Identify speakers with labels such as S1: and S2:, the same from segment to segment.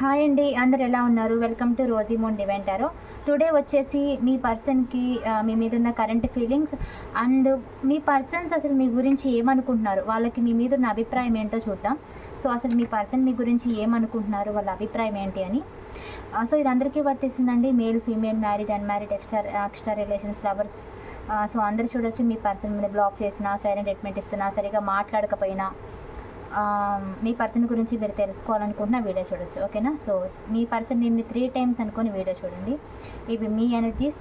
S1: Hi అండి అందరు ఎలా ఉన్నారు? వెల్కమ్ టు రోజీమోన్ డివెంటారో టుడే వచ్చేసి మీ పర్సన్కి మీ మీద ఉన్న కరెంట్ ఫీలింగ్స్ అండ్ మీ పర్సన్స్ అసలు మీ గురించి ఏమనుకుంటున్నారు? వాళ్ళకి మీ మీద ఉన్న అభిప్రాయం ఏంటో చూద్దాం. సో అసలు మీ పర్సన్ మీ గురించి ఏమనుకుంటున్నారు? వాళ్ళ అభిప్రాయం ఏంటి అని. సో ఇది అందరికీ వర్తిస్తుందండి. Male female married unmarried extra extra relations lovers so అందరు చూడొచ్చు మీ పర్సన్ మీద బ్లాక్ చేసినా సైలెంట్ ట్రీట్మెంట్ ఇస్తున్నా సరిగా మాట్లాడకపోయినా. మీ పర్సన్ గురించి మీరు తెలుసుకోవాలనుకుంటున్న వీడియో చూడొచ్చు ఓకేనా? సో మీ పర్సన్ నేమ్ని త్రీ టైమ్స్ అనుకొని వీడియో చూడండి. ఇవి మీ ఎనర్జీస్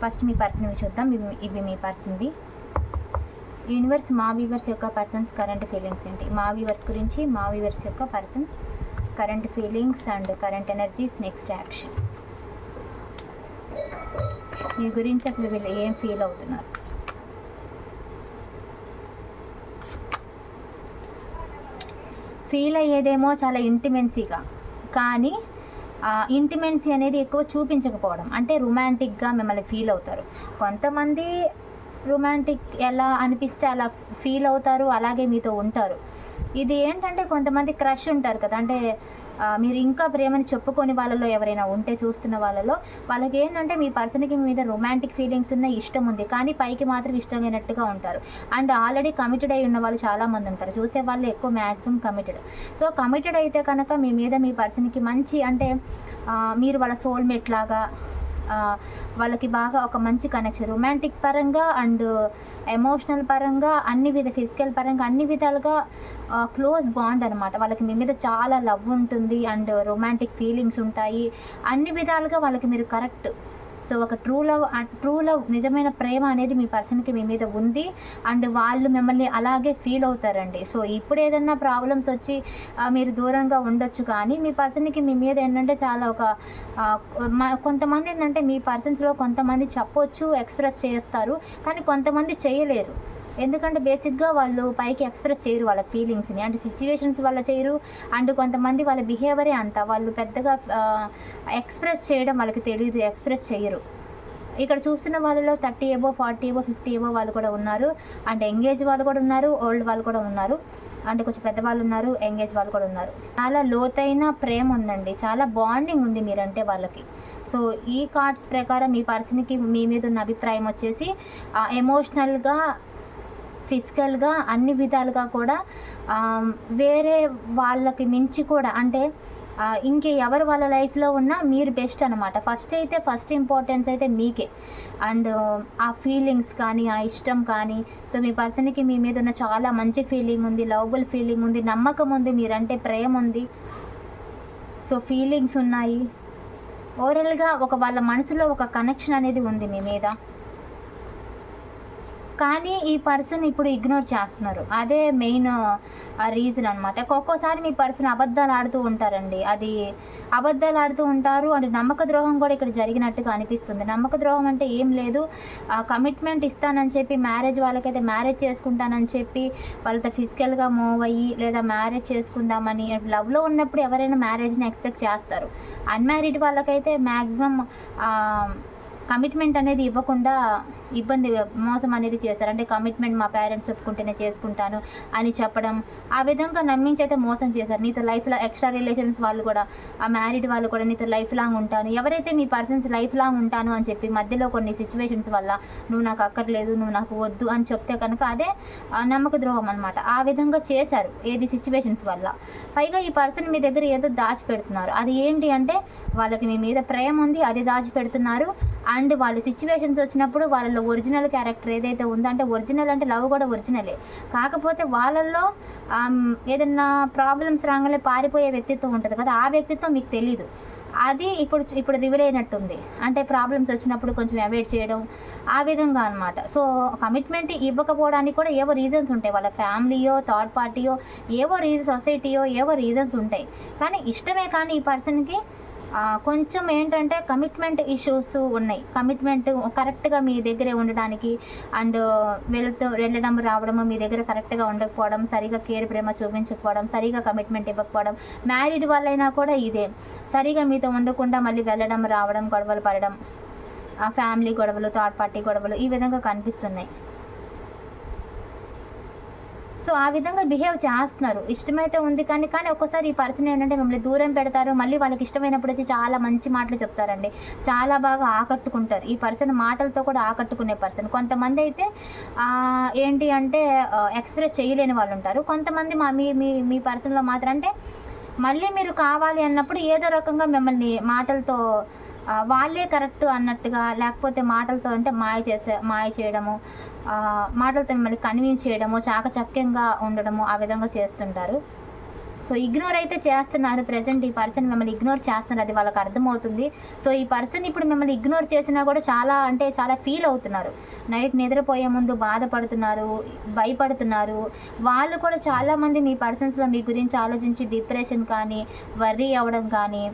S1: ఫస్ట్ మీ పర్సన్వి చూద్దాం. ఇవి ఇవి మీ పర్సన్వి యూనివర్స్ మా వీవర్స్ యొక్క పర్సన్స్ కరెంట్ ఫీలింగ్స్ ఏంటి? మా వీవర్స్ గురించి మా వీవర్స్ యొక్క persons current feelings and current energies next action మీ గురించి అసలు వీళ్ళు ఏం ఫీల్ అవుతున్నారు? ఫీల్ అయ్యేదేమో చాలా ఇంటిమెన్సీగా. కానీ ఇంటిమెన్సీ అనేది ఎక్కువ చూపించకపోవడం. అంటే రొమాంటిక్గా మిమ్మల్ని ఫీల్ అవుతారు. కొంతమంది రొమాంటిక్ ఎలా అనిపిస్తే అలా ఫీల్ అవుతారు అలాగే మీతో ఉంటారు. ఇది ఏంటంటే కొంతమంది క్రష్ ఉంటారు కదా. అంటే మీరు ఇంకా ప్రేమని చెప్పుకొని వాళ్ళలో ఎవరైనా ఉంటే చూస్తున్న వాళ్ళలో వాళ్ళకి ఏంటంటే మీ పర్సన్కి మీ మీద రొమాంటిక్ ఫీలింగ్స్ ఉన్న ఇష్టం ఉంది కానీ పైకి మాత్రం ఇష్టం లేనట్టుగా ఉంటారు. అండ్ ఆల్రెడీ కమిటెడ్ అయి ఉన్న వాళ్ళు చాలామంది ఉంటారు. చూసే వాళ్ళు ఎక్కువ మ్యాక్సిమం కమిటెడ్ సో కమిటెడ్ అయితే కనుక మీ మీద మీ పర్సన్కి మంచి అంటే మీరు వాళ్ళ సోల్మేట్ లాగా వాళ్ళకి బాగా ఒక మంచి కనెక్షన్ రొమాంటిక్ పరంగా అండ్ ఎమోషనల్ పరంగా అన్ని విధ ఫిజికల్ పరంగా అన్ని విధాలుగా క్లోజ్ బాండ్ అనమాట వాళ్ళకి మీ మీద చాలా లవ్ ఉంటుంది అండ్ రొమాంటిక్ ఫీలింగ్స్ ఉంటాయి. అన్ని విధాలుగా వాళ్ళకి మీరు కరెక్ట్ సో ఒక ట్రూ లవ్ ట్రూ లవ్ నిజమైన ప్రేమ అనేది మీ పర్సన్కి మీ మీద ఉంది. అండ్ వాళ్ళు మిమ్మల్ని అలాగే ఫీల్ అవుతారండి. సో ఇప్పుడు ఏదన్నా ప్రాబ్లమ్స్ వచ్చి మీరు దూరంగా ఉండొచ్చు కానీ మీ పర్సన్కి మీ మీద ఏంటంటే చాలా ఒక కొంతమంది ఏంటంటే మీ పర్సన్స్లో కొంతమంది చెప్పొచ్చు ఎక్స్ప్రెస్ చేస్తారు. కానీ కొంతమంది చేయలేరు. ఎందుకంటే బేసిక్గా వాళ్ళు పైకి ఎక్స్ప్రెస్ చేయరు వాళ్ళ ఫీలింగ్స్ని. అంటే సిచ్యువేషన్స్ వల్ల చేయరు. అండ్ కొంతమంది వాళ్ళ బిహేవియరే అంత. వాళ్ళు పెద్దగా ఎక్స్ప్రెస్ చేయడం వాళ్ళకి తెలియదు ఎక్స్ప్రెస్ చేయరు. ఇక్కడ చూస్తున్న వాళ్ళలో thirty above forty above fifty above వాళ్ళు కూడా ఉన్నారు. అండ్ ఎంగేజ్ వాళ్ళు కూడా ఉన్నారు. ఓల్డ్ వాళ్ళు కూడా ఉన్నారు. అంటే కొంచెం పెద్దవాళ్ళు ఉన్నారు. ఎంగేజ్ వాళ్ళు కూడా ఉన్నారు. చాలా లోతైన ప్రేమ ఉందండి. చాలా బాండింగ్ ఉంది మీరంటే వాళ్ళకి. సో ఈ కార్డ్స్ ప్రకారం మీ పర్సన్కి మీ మీద ఉన్న అభిప్రాయం వచ్చేసి ఎమోషనల్గా ఫిజికల్గా అన్ని విధాలుగా కూడా వేరే వాళ్ళకి మించి కూడా అంటే ఇంకే ఎవరు వాళ్ళ లైఫ్లో ఉన్నా మీరు బెస్ట్ అనమాట ఫస్ట్ అయితే ఫస్ట్ ఇంపార్టెన్స్ అయితే మీకే. అండ్ ఆ ఫీలింగ్స్ కానీ ఆ ఇష్టం కానీ సో మీ పర్సన్కి మీ మీద ఉన్న చాలా మంచి ఫీలింగ్ ఉంది లవబుల్ ఫీలింగ్ ఉంది నమ్మకం ఉంది మీరంటే ప్రేమ ఉంది. సో ఫీలింగ్స్ ఉన్నాయి. ఓవరాల్గా ఒక వాళ్ళ మనసులో ఒక కనెక్షన్ అనేది ఉంది మీ మీద. కానీ ఈ పర్సన్ ఇప్పుడు ఇగ్నోర్ చేస్తున్నారు. అదే మెయిన్ రీజన్ అనమాట ఒక్కోసారి మీ పర్సన్ అబద్ధాలు ఆడుతూ ఉంటారండి. అది అబద్ధాలు ఆడుతూ ఉంటారు. అండ్ నమ్మక ద్రోహం కూడా ఇక్కడ జరిగినట్టుగా అనిపిస్తుంది. నమ్మక ద్రోహం అంటే ఏం లేదు. కమిట్మెంట్ ఇస్తానని చెప్పి మ్యారేజ్ వాళ్ళకైతే మ్యారేజ్ చేసుకుంటానని చెప్పి వాళ్ళతో ఫిజికల్గా మూవ్ అయ్యి లేదా మ్యారేజ్ చేసుకుందామని లవ్లో ఉన్నప్పుడు ఎవరైనా మ్యారేజ్ని ఎక్స్పెక్ట్ చేస్తారు. అన్మ్యారీడ్ వాళ్ళకైతే మ్యాక్సిమం కమిట్మెంట్ అనేది ఇవ్వకుండా ఇబ్బంది మోసం అనేది చేస్తారు. అంటే కమిట్మెంట్ మా పేరెంట్స్ ఒప్పుకుంటేనే చేసుకుంటాను అని చెప్పడం. ఆ విధంగా నమ్మించి అయితే మోసం చేశారు. నీతో లైఫ్లో ఎక్స్ట్రా రిలేషన్స్ వాళ్ళు కూడా ఆ మ్యారీడ్ వాళ్ళు కూడా నీతో లైఫ్ లాంగ్ ఉంటాను. ఎవరైతే మీ పర్సన్స్ లైఫ్ లాంగ్ ఉంటాను అని చెప్పి మధ్యలో కొన్ని సిచ్యువేషన్స్ వల్ల నువ్వు నాకు అక్కర్లేదు నువ్వు నాకు వద్దు అని చెప్తే కనుక అదే ఆ, నమ్మక ద్రోహం అనమాట ఆ విధంగా చేశారు. ఏది సిచ్యువేషన్స్ వల్ల. పైగా ఈ పర్సన్ మీ దగ్గర ఏదో దాచిపెడుతున్నారు. అది ఏంటి అంటే వాళ్ళకి మీ మీద ప్రేమ ఉంది అది దాచిపెడుతున్నారు. అండ్ వాళ్ళు సిచ్యువేషన్స్ వచ్చినప్పుడు వాళ్ళలో ఒరిజినల్ క్యారెక్టర్ ఏదైతే ఉందో అంటే ఒరిజినల్ అంటే లవ్ కూడా ఒరిజినలే కాకపోతే వాళ్ళల్లో ఏదన్నా ప్రాబ్లమ్స్ రాగానే పారిపోయే వ్యక్తిత్వం ఉంటుంది కదా ఆ వ్యక్తిత్వం మీకు తెలీదు. అది ఇప్పుడు ఇప్పుడు రివీల్ అయినట్టుంది. అంటే ప్రాబ్లమ్స్ వచ్చినప్పుడు కొంచెం అవాయిడ్ చేయడం ఆ విధంగా అనమాట సో కమిట్మెంట్ ఇవ్వకపోవడానికి కూడా ఏవో రీజన్స్ ఉంటాయి. వాళ్ళ ఫ్యామిలీయో థర్డ్ పార్టీయో ఏవో రీజన్ సొసైటీయో ఏవో రీజన్స్ ఉంటాయి. కానీ ఇష్టమే కానీ ఈ పర్సన్కి కొంచెం ఏంటంటే కమిట్మెంట్ ఇష్యూస్ ఉన్నాయి. కమిట్మెంట్ కరెక్ట్గా మీ దగ్గరే ఉండడానికి అండ్ వెళ్తూ వెళ్ళడం రావడం మీ దగ్గర కరెక్ట్గా ఉండకపోవడం సరిగా కేర్ ప్రేమ చూపించకపోవడం సరిగా కమిట్మెంట్ ఇవ్వకపోవడం మ్యారీడ్ వాళ్ళైనా కూడా ఇదే. సరిగా మీతో ఉండకుండా మళ్ళీ వెళ్ళడం రావడం గొడవలు పడడం ఆ ఫ్యామిలీ గొడవలు థర్డ్ పార్టీ గొడవలు ఈ విధంగా కనిపిస్తున్నాయి. సో ఆ విధంగా బిహేవ్ చేస్తున్నారు. ఇష్టమైతే ఉంది కానీ కానీ ఒక్కోసారి ఈ పర్సన్ ఏంటంటే మిమ్మల్ని దూరం పెడతారు. మళ్ళీ వాళ్ళకి ఇష్టమైనప్పుడు వచ్చి చాలా మంచి మాటలు చెప్తారండి. చాలా బాగా ఆకట్టుకుంటారు. ఈ పర్సన్ మాటలతో కూడా ఆకట్టుకునే పర్సన్. కొంతమంది అయితే ఏంటి అంటే ఎక్స్ప్రెస్ చేయలేని వాళ్ళు ఉంటారు. కొంతమంది మా మీ మీ మీ పర్సన్లో మాత్రం అంటే మళ్ళీ మీరు కావాలి అన్నప్పుడు ఏదో రకంగా మిమ్మల్ని మాటలతో వాళ్ళే కరెక్ట్ అన్నట్టుగా లేకపోతే మాటలతో అంటే మాయ చేసే మాయ చేయడము మాటలతో మిమ్మల్ని కన్విన్స్ చేయడము చాకచక్యంగా ఉండడము ఆ విధంగా చేస్తుంటారు. సో ఇగ్నోర్ అయితే చేస్తున్నారు. ప్రజెంట్ ఈ పర్సన్ మిమ్మల్ని ఇగ్నోర్ చేస్తున్నారు. అది వాళ్ళకి అర్థమవుతుంది. సో ఈ పర్సన్ ఇప్పుడు మిమ్మల్ని ఇగ్నోర్ చేసినా కూడా చాలా అంటే చాలా ఫీల్ అవుతున్నారు. నైట్ నిద్రపోయే ముందు బాధపడుతున్నారు భయపడుతున్నారు. వాళ్ళు కూడా చాలామంది మీ పర్సన్స్లో మీ గురించి ఆలోచించి డిప్రెషన్ కానీ వర్రీ అవ్వడం కానీ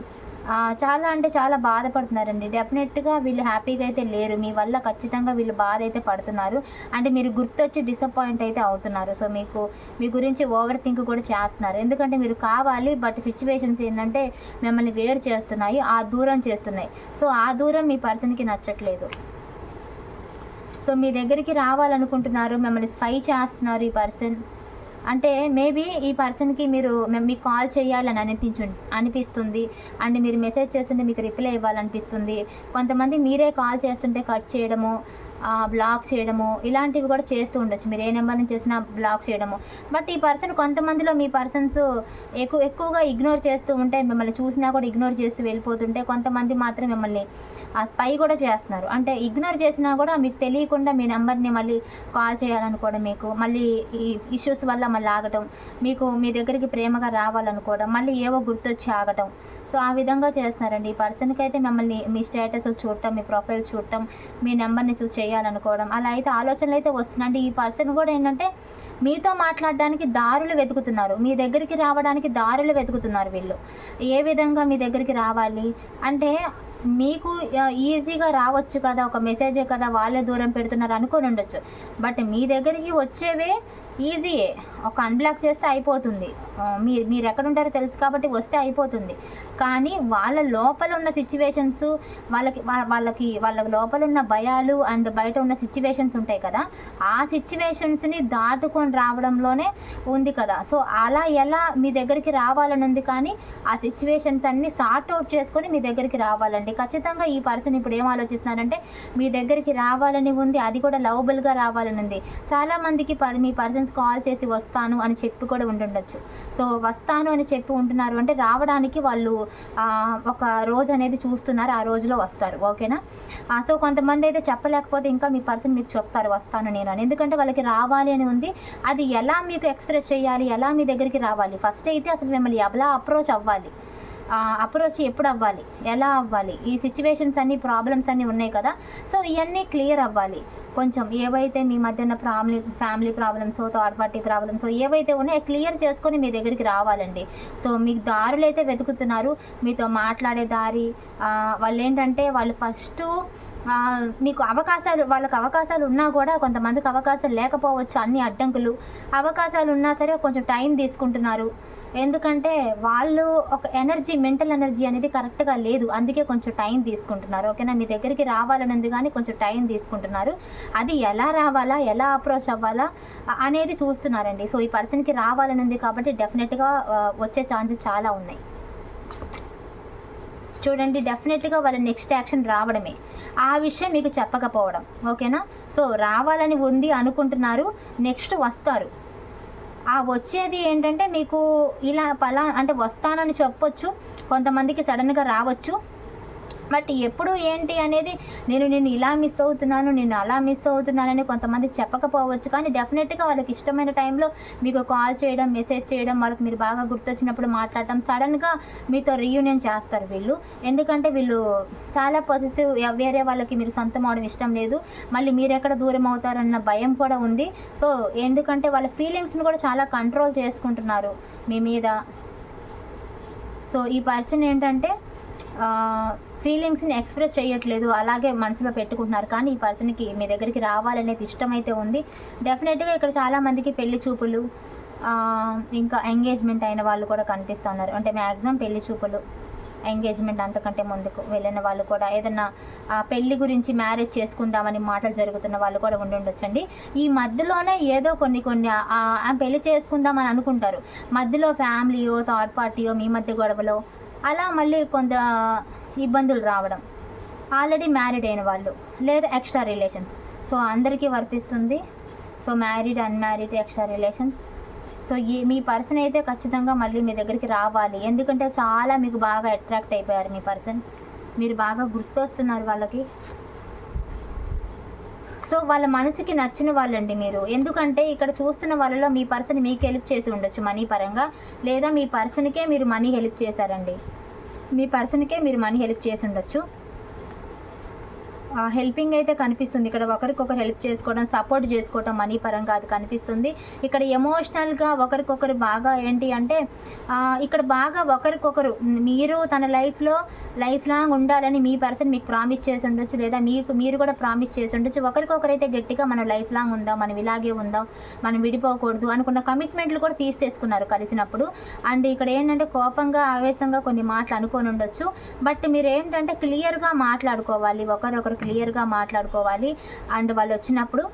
S1: చాలా అంటే చాలా బాధపడుతున్నారండి. డెఫినెట్గా వీళ్ళు హ్యాపీగా అయితే లేరు. మీ వల్ల ఖచ్చితంగా వీళ్ళు బాధ అయితే పడుతున్నారు. అంటే మీరు గుర్తొచ్చి డిసప్పాయింట్ అయితే అవుతున్నారు. సో మీకు మీ గురించి ఓవర్ థింక్ కూడా చేస్తున్నారు. ఎందుకంటే మీరు కావాలి బట్ సిచ్యువేషన్స్ ఏంటంటే మిమ్మల్ని వేరు చేస్తున్నాయి ఆ దూరం చేస్తున్నాయి. సో ఆ దూరం మీ పర్సన్కి నచ్చట్లేదు. సో మీ దగ్గరికి రావాలనుకుంటున్నారు మిమ్మల్ని స్పై చేస్తున్నారు ఈ పర్సన్ అంటే మేబీ ఈ పర్సన్కి మీరు మీకు కాల్ చేయాలని అనిపించు అనిపిస్తుంది. అండ్ మీరు మెసేజ్ చేస్తుంటే మీకు రిప్లై ఇవ్వాలనిపిస్తుంది. కొంతమంది మీరే కాల్ చేస్తుంటే కట్ చేయడము బ్లాక్ చేయడము ఇలాంటివి కూడా చేస్తూ ఉండొచ్చు. మీరు ఏ నెంబర్ నుంచి చేసినా బ్లాక్ చేయడము. బట్ ఈ పర్సన్ కొంతమందిలో మీ పర్సన్స్ ఎక్కువ ఎక్కువగా ఇగ్నోర్ చేస్తూ ఉంటే మిమ్మల్ని చూసినా కూడా ఇగ్నోర్ చేస్తూ వెళ్ళిపోతుంటే కొంతమంది మాత్రం మిమ్మల్ని ఆ స్పై కూడా చేస్తున్నారు. అంటే ఇగ్నోర్ చేసినా కూడా మీకు తెలియకుండా మీ నెంబర్ని మళ్ళీ కాల్ చేయాలనుకోవడం మీకు మళ్ళీ ఈ ఇష్యూస్ వల్ల మళ్ళీ ఆగటం మీకు మీ దగ్గరికి ప్రేమగా రావాలనుకోవడం మళ్ళీ ఏవో గుర్తొచ్చి ఆగటం. సో ఆ విధంగా చేస్తున్నారండి. ఈ పర్సన్కి అయితే మిమ్మల్ని మీ స్టేటస్ చూడటం మీ ప్రొఫైల్ చూడటం మీ నెంబర్ని చూసి చేయాలనుకోవడం అలా అయితే ఆలోచనలు అయితే వస్తున్నాయండి ఈ పర్సన్ కూడా ఏంటంటే మీతో మాట్లాడడానికి దారులు వెతుకుతున్నారు. మీ దగ్గరికి రావడానికి దారులు వెతుకుతున్నారు వీళ్ళు. ఏ విధంగా మీ దగ్గరికి రావాలి? అంటే మీకు ఈజీగా రావచ్చు కదా ఒక మెసేజే కదా వాళ్ళే దూరం పెడుతున్నారు అనుకొని ఉండొచ్చు. బట్ మీ దగ్గరికి వచ్చేవే ఈజీయే ఒక అన్బ్లాక్ చేస్తే అయిపోతుంది. మీరు మీరు ఎక్కడ ఉంటారో తెలుసు కాబట్టి వస్తే అయిపోతుంది. కానీ వాళ్ళ లోపల ఉన్న సిచ్యువేషన్స్ వాళ్ళకి వాళ్ళకి వాళ్ళ లోపల ఉన్న భయాలు అండ్ బయట ఉన్న సిచ్యువేషన్స్ ఉంటాయి కదా ఆ సిచ్యువేషన్స్ని దాటుకొని రావడంలోనే ఉంది కదా. సో అలా ఎలా మీ దగ్గరికి రావాలని ఉంది కానీ ఆ సిచ్యువేషన్స్ అన్ని సార్ట్ అవుట్ చేసుకొని మీ దగ్గరికి రావాలండి. ఖచ్చితంగా ఈ పర్సన్ ఇప్పుడు ఏం ఆలోచిస్తున్నారంటే మీ దగ్గరికి రావాలని ఉంది అది కూడా లవబుల్గా రావాలని ఉంది. చాలా మందికి పర్సన్ మీ కాల్ చేసి వస్తాను అని చెప్పి కూడా ఉంటుండొచ్చు సో వస్తాను అని చెప్పి ఉంటున్నారు అంటే రావడానికి వాళ్ళు ఒక రోజు అనేది చూస్తున్నారు ఆ రోజులో వస్తారు. ఓకేనా? సో కొంతమంది అయితే చెప్పలేకపోతే ఇంకా మీ పర్సన్ మీకు చెప్తారు వస్తాను నేను అని. ఎందుకంటే వాళ్ళకి రావాలి అని ఉంది. అది ఎలా మీకు ఎక్స్ప్రెస్ చేయాలి ఎలా మీ దగ్గరికి రావాలి? ఫస్ట్ అయితే అసలు మిమ్మల్ని ఎలా అప్రోచ్ అవ్వాలి? అప్రోచ్ ఎప్పుడు అవ్వాలి? ఎలా అవ్వాలి? ఈ సిచ్యువేషన్స్ అన్ని ప్రాబ్లమ్స్ అన్నీ ఉన్నాయి కదా? సో ఇవన్నీ క్లియర్ అవ్వాలి. కొంచెం ఏవైతే మీ మధ్యన family family problems third party problems ఏవైతే ఉన్నాయో క్లియర్ చేసుకొని మీ దగ్గరికి రావాలండి. సో మీకు దారులు అయితే వెతుకుతున్నారు. మీతో మాట్లాడే దారి వాళ్ళు ఏంటంటే వాళ్ళు ఫస్ట్ మీకు అవకాశాలు వాళ్ళకి అవకాశాలు ఉన్నా కూడా కొంతమందికి అవకాశాలు లేకపోవచ్చు అన్ని అడ్డంకులు. అవకాశాలు ఉన్నా సరే కొంచెం టైం తీసుకుంటున్నారు. ఎందుకంటే వాళ్ళు ఒక ఎనర్జీ మెంటల్ ఎనర్జీ అనేది కరెక్ట్గా లేదు. అందుకే కొంచెం టైం తీసుకుంటున్నారు. ఓకేనా? మీ దగ్గరికి రావాలని ఉంది కానీ కొంచెం టైం తీసుకుంటున్నారు. అది ఎలా రావాలా? ఎలా అప్రోచ్ అవ్వాలా? అనేది చూస్తున్నారండి. సో ఈ పర్సన్కి రావాలని ఉంది కాబట్టి డెఫినెట్గా వచ్చే ఛాన్సెస్ చాలా ఉన్నాయి. చూడండి డెఫినెట్గా వాళ్ళ నెక్స్ట్ యాక్షన్ రావడమే. ఆ విషయం మీకు చెప్పకపోవడం. ఓకేనా? సో రావాలని ఉంది అనుకుంటున్నారు. నెక్స్ట్ వస్తారు. ఆ వచ్చేది ఏంటంటే మీకు ఇలా పలా అంటే వస్తానని చెప్పొచ్చు. కొంతమందికి సడన్గా రావచ్చు. బట్ ఎప్పుడు ఏంటి అనేది నేను నేను ఇలా మిస్ అవుతున్నాను నేను అలా మిస్ అవుతున్నానని కొంతమంది చెప్పకపోవచ్చు. కానీ డెఫినెట్గా వాళ్ళకి ఇష్టమైన టైంలో మీకు కాల్ చేయడం మెసేజ్ చేయడం వాళ్ళకి మీరు బాగా గుర్తొచ్చినప్పుడు మాట్లాడటం సడన్గా మీతో రీయూనియన్ చేస్తారు వీళ్ళు. ఎందుకంటే వీళ్ళు చాలా పొజిటివ్ వేరే వాళ్ళకి మీరు సొంతం అవడం ఇష్టం లేదు. మళ్ళీ మీరు ఎక్కడ దూరం అవుతారన్న భయం కూడా ఉంది. సో ఎందుకంటే వాళ్ళ ఫీలింగ్స్ని కూడా చాలా కంట్రోల్ చేసుకుంటున్నారు మీ మీద. సో ఈ పర్సన్ ఏంటంటే ఫీలింగ్స్ని ఎక్స్ప్రెస్ చేయట్లేదు. అలాగే మనసులో పెట్టుకుంటున్నారు. కానీ ఈ పర్సన్కి మీ దగ్గరికి రావాలనేది ఇష్టమైతే ఉంది. డెఫినెట్గా ఇక్కడ చాలామందికి పెళ్ళి చూపులు ఇంకా ఎంగేజ్మెంట్ అయిన వాళ్ళు కూడా కనిపిస్తున్నారు. అంటే మ్యాక్సిమం పెళ్ళి చూపులు ఎంగేజ్మెంట్ అంతకంటే ముందుకు వెళ్ళిన వాళ్ళు కూడా ఏదన్నా పెళ్ళి గురించి మ్యారేజ్ చేసుకుందామని మాటలు జరుగుతున్న వాళ్ళు కూడా ఉండి ఉండొచ్చండి. ఈ మధ్యలోనే ఏదో కొన్ని కొన్ని పెళ్ళి చేసుకుందామని అనుకుంటారు. మధ్యలో ఫ్యామిలీయో థర్డ్ పార్టీయో మీ మధ్య గొడవలో అలా మళ్ళీ కొంత ఇబ్బందులు రావడం. ఆల్రెడీ మ్యారీడ్ అయిన వాళ్ళు లేదా ఎక్స్ట్రా రిలేషన్స్. సో అందరికీ వర్తిస్తుంది. So married unmarried extra relations. So ఈ మీ పర్సన్ అయితే ఖచ్చితంగా మళ్ళీ మీ దగ్గరికి రావాలి. ఎందుకంటే చాలా మీకు బాగా అట్రాక్ట్ అయిపోయారు మీ పర్సన్. మీరు బాగా గుర్తొస్తున్నారు వాళ్ళకి. సో వాళ్ళ మనసుకి నచ్చిన వాళ్ళండి మీరు. ఎందుకంటే ఇక్కడ చూస్తున్న వాళ్ళలో మీ పర్సన్ మీకు హెల్ప్ చేసి ఉండొచ్చు మనీ పరంగా. లేదా మీ పర్సన్కే మీరు మనీ హెల్ప్ చేశారండి. మీ పర్సన్కే మీరు మనీ హెల్ప్ చేసి ఉండొచ్చు. హెల్పింగ్ అయితే కనిపిస్తుంది. ఇక్కడ ఒకరికొకరు హెల్ప్ చేసుకోవడం సపోర్ట్ చేసుకోవడం మనీ పరంగా అది కనిపిస్తుంది. ఇక్కడ ఎమోషనల్గా ఒకరికొకరు బాగా ఏంటి అంటే ఇక్కడ బాగా ఒకరికొకరు మీరు తన లైఫ్లో లైఫ్ లాంగ్ ఉండాలని మీ పర్సన్ మీకు ప్రామిస్ చేసి ఉండొచ్చు లేదా మీకు మీరు కూడా ప్రామిస్ చేసి ఉండొచ్చు. ఒకరికొకరైతే గట్టిగా మనం లైఫ్ లాంగ్ ఉందాం మనం ఇలాగే ఉందాం మనం విడిపోకూడదు అనుకున్న కమిట్మెంట్లు కూడా తీసేసుకున్నారు కలిసినప్పుడు. అండ్ ఇక్కడ ఏంటంటే కోపంగా ఆవేశంగా కొన్ని మాటలు అనుకొని ఉండొచ్చు. బట్ మీరు ఏంటంటే క్లియర్గా మాట్లాడుకోవాలి. ఒకరొకరు క్లియర్గా మాట్లాడుకోవాలి. అండ్ వాళ్ళు వచ్చినప్పుడు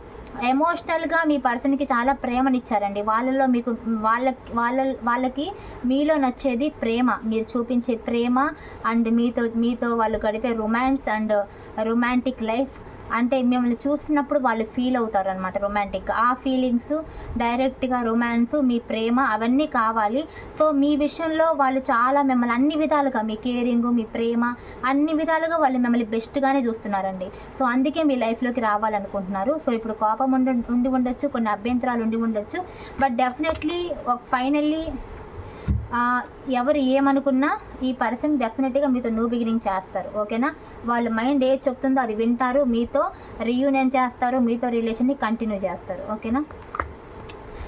S1: ఎమోషనల్గా మీ పర్సన్కి చాలా ప్రేమనిచ్చారండి. వాళ్ళలో మీకు వాళ్ళ వాళ్ళ వాళ్ళకి మీలో నచ్చేది ప్రేమ. మీరు చూపించే ప్రేమ అండ్ మీతో మీతో వాళ్ళు గడిపే రొమాన్స్ అండ్ రొమాంటిక్ లైఫ్ అంటే మిమ్మల్ని చూసినప్పుడు వాళ్ళు ఫీల్ అవుతారు అనమాట రొమాంటిక్ ఆ ఫీలింగ్స్ డైరెక్ట్గా రొమాన్స్ మీ ప్రేమ అవన్నీ కావాలి. సో మీ విషయంలో వాళ్ళు చాలా మిమ్మల్ని అన్ని విధాలుగా మీ కేరింగ్ మీ ప్రేమ అన్ని విధాలుగా వాళ్ళు మిమ్మల్ని బెస్ట్గానే చూస్తున్నారండి. సో అందుకే మీ లైఫ్లోకి రావాలనుకుంటున్నారు. సో ఇప్పుడు కోపం ఉండి ఉండి ఉండొచ్చు కొన్ని అభ్యంతరాలు ఉండి ఉండొచ్చు. బట్ డెఫినెట్లీ ఫైనల్లీ ఎవరు ఏమనుకున్నా ఈ పర్సన్ డెఫినెట్గా మీతో న్యూ బిగినింగ్ చేస్తారు ఓకేనా? వాళ్ళ మైండ్ ఏది చెప్తుందో అది వింటారు మీతో రీయూనియన్ చేస్తారు మీతో రిలేషన్ని కంటిన్యూ చేస్తారు ఓకేనా?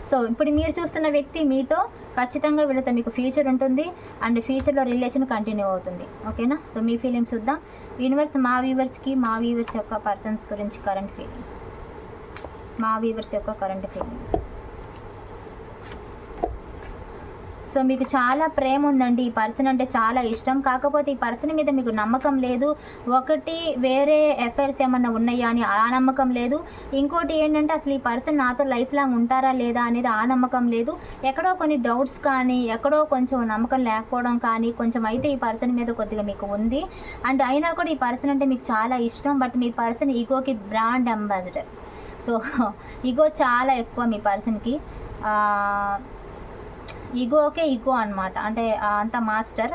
S1: సో ఇప్పుడు మీరు చూస్తున్న వ్యక్తి మీతో ఖచ్చితంగా వీళ్ళతో మీకు ఫ్యూచర్ ఉంటుంది అండ్ ఫ్యూచర్లో రిలేషన్ కంటిన్యూ అవుతుంది ఓకేనా? సో మీ ఫీలింగ్స్ చూద్దాం. యూనివర్స్ మా వ్యూవర్స్కి మా వ్యూవర్స్ యొక్క పర్సన్స్ గురించి కరెంట్ ఫీలింగ్స్ మా వ్యూవర్స్ యొక్క కరెంట్ ఫీలింగ్స్ సో మీకు చాలా ప్రేమ ఉందండి. ఈ పర్సన్ అంటే చాలా ఇష్టం. కాకపోతే ఈ పర్సన్ మీద మీకు నమ్మకం లేదు. ఒకటి వేరే ఎఫైర్స్ ఏమన్నా ఉన్నాయా అని ఆ నమ్మకం లేదు. ఇంకోటి ఏంటంటే అసలు ఈ పర్సన్ నాతో లైఫ్ లాంగ్ ఉంటారా లేదా అనేది ఆ నమ్మకం లేదు. ఎక్కడో కొన్ని డౌట్స్ కానీ ఎక్కడో కొంచెం నమ్మకం లేకపోవడం కానీ కొంచెం అయితే ఈ పర్సన్ మీద కొద్దిగా మీకు ఉంది. అండ్ అయినా కూడా ఈ పర్సన్ అంటే మీకు చాలా ఇష్టం. బట్ మీ పర్సన్ ఈగోకి బ్రాండ్ అంబాసిడర్. సో ఈగో చాలా ఎక్కువ మీ పర్సన్కి. ఈగోకే ఈగో అనమాట అంటే అంత మాస్టర్.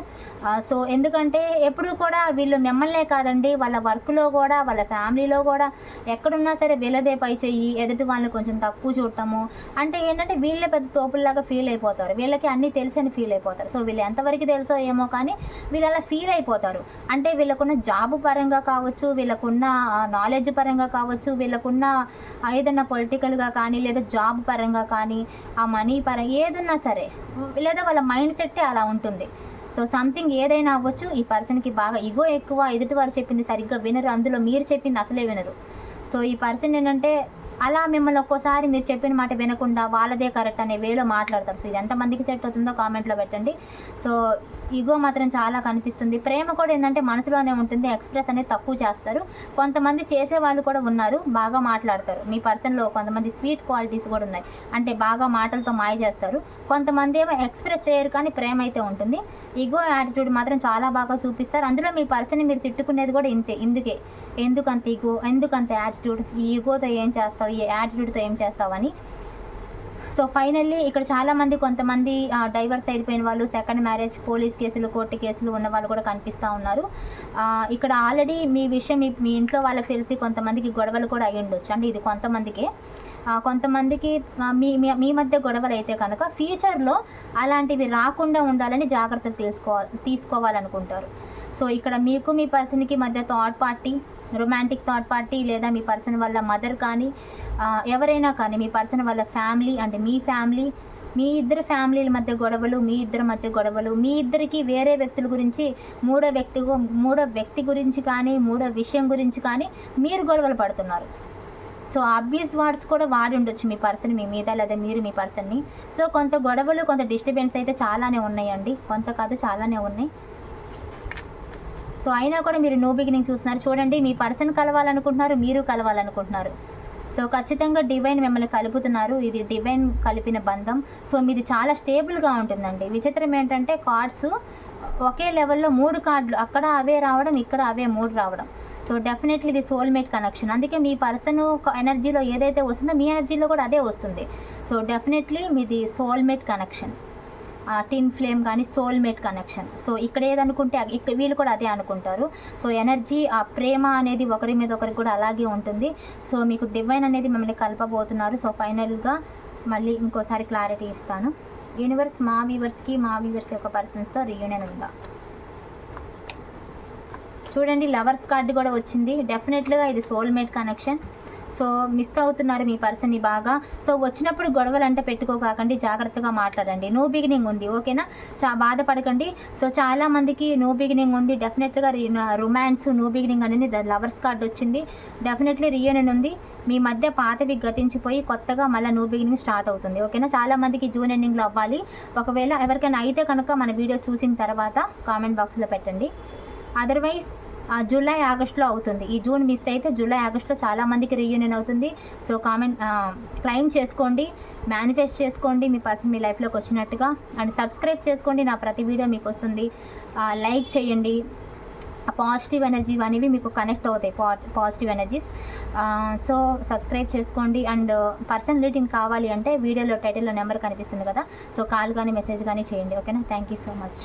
S1: సో ఎందుకంటే ఎప్పుడు కూడా వీళ్ళు మిమ్మల్నే కాదండి. వాళ్ళ వర్క్లో కూడా వాళ్ళ ఫ్యామిలీలో కూడా ఎక్కడున్నా సరే వీళ్ళదే పై చెయ్యి ఎదుటి వాళ్ళని కొంచెం తక్కువ చూడటము. అంటే ఏంటంటే వీళ్ళే పెద్ద తోపుల్లాగా ఫీల్ అయిపోతారు. వీళ్ళకి అన్నీ తెలుసని ఫీల్ అయిపోతారు. సో వీళ్ళు ఎంతవరకు తెలుసో ఏమో కానీ వీళ్ళు అలా ఫీల్ అయిపోతారు. అంటే వీళ్ళకున్న జాబ్ పరంగా కావచ్చు వీళ్ళకున్న నాలెడ్జ్ పరంగా కావచ్చు వీళ్ళకున్న ఏదైనా పొలిటికల్గా కానీ లేదా జాబ్ పరంగా కానీ ఆ మనీ పరంగా ఏదున్నా సరే లేదా వాళ్ళ మైండ్ సెట్టే అలా ఉంటుంది. సో సంథింగ్ ఏదైనా అవ్వచ్చు ఈ పర్సన్కి బాగా ఇగో ఎక్కువ ఎదుటి వారు చెప్పింది సరిగ్గా వినరు అందులో మీరు చెప్పింది అసలే వినరు. సో ఈ పర్సన్ ఏంటంటే అలా మిమ్మల్ని ఒక్కోసారి మీరు చెప్పిన మాట వినకుండా వాళ్ళదే కరెక్ట్ అనే వేలో మాట్లాడతారు. సో ఇది ఎంతమందికి సెట్ అవుతుందో కామెంట్లో పెట్టండి. సో ఈగో మాత్రం చాలా కనిపిస్తుంది. ప్రేమ కూడా ఏంటంటే మనసులోనే ఉంటుంది ఎక్స్ప్రెస్ అనేది తక్కువ చేస్తారు. కొంతమంది చేసే వాళ్ళు కూడా ఉన్నారు బాగా మాట్లాడతారు. మీ పర్సన్లో కొంతమంది స్వీట్ క్వాలిటీస్ కూడా ఉన్నాయి. అంటే బాగా మాటలతో మాయ చేస్తారు. కొంతమంది ఏమో ఎక్స్ప్రెస్ చేయరు కానీ ప్రేమ అయితే ఉంటుంది. ఈగో యాటిట్యూడ్ మాత్రం చాలా బాగా చూపిస్తారు. అందులో మీ పర్సన్ మీరు తిట్టుకునేది కూడా ఇంతే. ఇందుకే. ఎందుకంత ఈగో ఎందుకంత యాటిట్యూడ్ ఈ ఈగోతో ఏం చేస్తావు ఈ యాటిట్యూడ్తో ఏం చేస్తావు అని. సో ఫైనల్లీ ఇక్కడ చాలామంది కొంతమంది డైవర్స్ అయిపోయిన వాళ్ళు సెకండ్ మ్యారేజ్ పోలీస్ కేసులు కోర్టు కేసులు ఉన్న వాళ్ళు కూడా కనిపిస్తూ ఉన్నారు. ఇక్కడ ఆల్రెడీ మీ విషయం మీ మీ ఇంట్లో వాళ్ళకి తెలిసి కొంతమందికి గొడవలు కూడా అయి ఉండొచ్చు. అంటే ఇది కొంతమందికే. కొంతమందికి మీ మీ- మీ మధ్య గొడవలు అయితే కనుక ఫ్యూచర్లో అలాంటివి రాకుండా ఉండాలని జాగ్రత్తలు తీసుకోవాలి తీసుకోవాలనుకుంటారు. సో ఇక్కడ మీకు మీ పర్సన్కి మధ్య third party romantic third party లేదా మీ పర్సన్ వాళ్ళ మదర్ కానీ ఎవరైనా కానీ మీ పర్సన్ వాళ్ళ ఫ్యామిలీ అంటే మీ ఫ్యామిలీ మీ ఇద్దరు ఫ్యామిలీల మధ్య గొడవలు మీ ఇద్దరి మధ్య గొడవలు మీ ఇద్దరికి వేరే వ్యక్తుల గురించి మూడో వ్యక్తి మూడో వ్యక్తి గురించి కానీ మూడో విషయం గురించి కానీ మీరు గొడవలు పడుతున్నారు. సో అబ్యూస్ వర్డ్స్ కూడా వాడి ఉండొచ్చు మీ పర్సన్ మీ మీద లేదా మీరు మీ పర్సన్ని సో కొంత గొడవలు కొంత డిస్టర్బెన్స్ అయితే చాలానే ఉన్నాయండి. కొంత కాదు చాలానే ఉన్నాయి. సో అయినా కూడా మీరు నో బిగినింగ్ చూస్తున్నారు. చూడండి మీ పర్సన్ కలవాలనుకుంటున్నారు మీరు కలవాలనుకుంటున్నారు. సో ఖచ్చితంగా డివైన్ మిమ్మల్ని కలుపుతున్నారు. ఇది డివైన్ కలిపిన బంధం. సో మీది చాలా స్టేబుల్గా ఉంటుందండి. విచిత్రం ఏంటంటే కార్డ్స్ ఒకే లెవెల్లో మూడు కార్డులు అక్కడ అవే రావడం ఇక్కడ అవే మూడు రావడం. సో డెఫినెట్లీ ఇది సోల్మేట్ కనెక్షన్ అందుకే మీ పర్సన్ ఎనర్జీలో ఏదైతే వస్తుందో మీ ఎనర్జీలో కూడా అదే వస్తుంది. సో డెఫినెట్లీ మీది సోల్మేట్ కనెక్షన్ టిన్ ఫ్లేమ్ కానీ సోల్మేట్ కనెక్షన్ సో ఇక్కడ ఏదనుకుంటే ఇక్కడ వీళ్ళు కూడా అదే అనుకుంటారు. సో ఎనర్జీ ఆ ప్రేమ అనేది ఒకరి మీద ఒకరికి కూడా అలాగే ఉంటుంది. సో మీకు డివైన్ అనేది మిమ్మల్ని కలపబోతున్నారు. సో ఫైనల్గా మళ్ళీ ఇంకోసారి క్లారిటీ ఇస్తాను. యూనివర్స్ మా వీవర్స్కి మా వీవర్స్ యొక్క పర్సన్స్తో రీయూనియన్ ఉందా? చూడండి లవర్స్ కార్డు కూడా వచ్చింది. డెఫినెట్గా ఇది సోల్మేట్ కనెక్షన్ సో మిస్ అవుతున్నారు మీ పర్సన్ని బాగా. సో వచ్చినప్పుడు గొడవలు అంటే పెట్టుకోకాకండి జాగ్రత్తగా మాట్లాడండి. నో బిగినింగ్ ఉంది ఓకేనా? చా బాధపడకండి. సో చాలా మందికి నో బిగినింగ్ ఉంది డెఫినెట్గా రొమాన్స్ నో బిగినింగ్ అనేది లవర్స్ కార్డ్ వచ్చింది. డెఫినెట్లీ రీయూనియన్ ఉంది. మీ మధ్య పాతవి గతించిపోయి కొత్తగా మళ్ళీ నో బిగినింగ్ స్టార్ట్ అవుతుంది ఓకేనా? చాలా మందికి జూన్ ఎండింగ్లో అవ్వాలి. ఒకవేళ ఎవరికైనా అయితే కనుక మన వీడియో చూసిన తర్వాత కామెంట్ బాక్స్లో పెట్టండి. అదర్వైజ్ జూలై ఆగస్ట్లో అవుతుంది. ఈ జూన్ మిస్ అయితే జూలై ఆగస్ట్లో చాలామందికి రీయూనియన్ అవుతుంది. సో కామెంట్ క్లైమ్ చేసుకోండి మేనిఫెస్ట్ చేసుకోండి మీ పర్సన్ మీ లైఫ్లోకి వచ్చినట్టుగా. అండ్ సబ్స్క్రైబ్ చేసుకోండి నా ప్రతి వీడియో మీకు వస్తుంది. లైక్ చేయండి. పాజిటివ్ ఎనర్జీ అనేవి మీకు కనెక్ట్ అవుతాయి పా పాజిటివ్ ఎనర్జీస్ సో సబ్స్క్రైబ్ చేసుకోండి. అండ్ పర్సన్ రీటింగ్ కావాలి అంటే వీడియోలో టైటిల్లో నెంబర్ కనిపిస్తుంది కదా. సో కాల్ కానీ మెసేజ్ కానీ చేయండి. ఓకేనా? Thank you so much